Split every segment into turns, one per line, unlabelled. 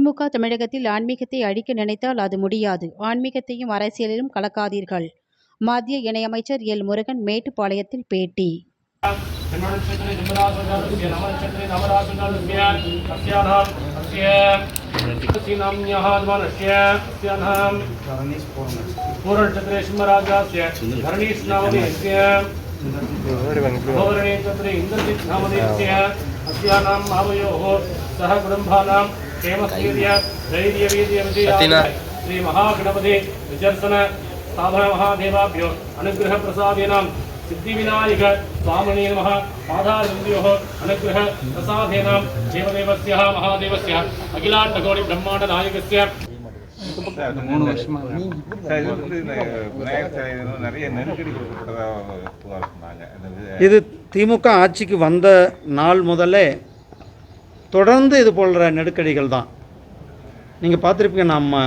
திமுக தமிழகத்தில் ஆன்மீகத்தை அழிக்க நினைத்தால் அது முடியாது ஆன்மீகத்தையும் அரசியலிலும் கலக்காதீர்கள் மத்திய இணையமைச்சர் எல் முருகன் மேட்டுப்பாளையத்தில் பேட்டி
नक्षत्रे जमरासुजालस्य नवनक्षत्रे नवरासुजालस्य अस्यानाम् अस्य सीनाम्यः द्वानस्य अस्यानाम् पूर्णनक्षत्रे सिंहराजास्य धरणीस्नामधेयस्य भवरणे चत्रे इन्द्रजित् नामधेयस्य अस्यानां महावयोः सह कुटुम्बानां क्षेमस्थैर्य धैर्यवीर्यविजयाय श्रीमहागणपति विजर्सन स्थापन महादेवाभ्यो अनुग्रहप्रसादेनां सिद्धिविनायक स्वामिने नमः पादारविन्द्योः अनुग्रह प्रसादेनां देवदेवस्य महादेवस्य अखिलाण्डकोटिब्रह्माण्डनायकस्य
சார், மூணு வருஷமா சார் இது வந்து இந்த விநாயகர் சிலை இது வந்து நிறைய நெருக்கடி கொடுக்கப்பட்டதாக புகார் சொன்னாங்க அந்த வி-
இது திமுக ஆட்சிக்கு வந்த நாள் முதல்லே தொடர்ந்து இது போன்ற நெருக்கடிகள் தான். நீங்கள் பார்த்துருப்பீங்க நம்ம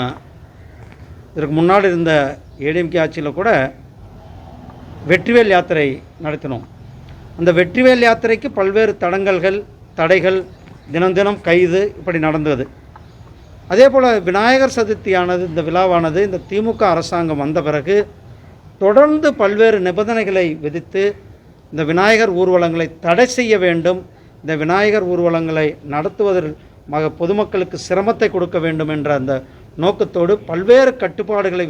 இதற்கு முன்னாடி இருந்த ஏடிஎம்கே ஆட்சியில் கூட வெற்றிவேல் யாத்திரை நடத்தினோம். அந்த வெற்றிவேல் யாத்திரைக்கு பல்வேறு தடங்கல்கள் தடைகள் தினம் தினம் கைது இப்படி நடந்தது. அதே போல் விநாயகர் சதுர்த்தியானது இந்த விழாவானது இந்த திமுக அரசாங்கம் வந்த பிறகு தொடர்ந்து பல்வேறு நிபந்தனைகளை விதித்து இந்த விநாயகர் ஊர்வலங்களை தடை செய்ய வேண்டும் இந்த விநாயகர் ஊர்வலங்களை நடத்துவதில் மக பொதுமக்களுக்கு சிரமத்தை கொடுக்க வேண்டும் என்ற அந்த நோக்கத்தோடு பல்வேறு கட்டுப்பாடுகளை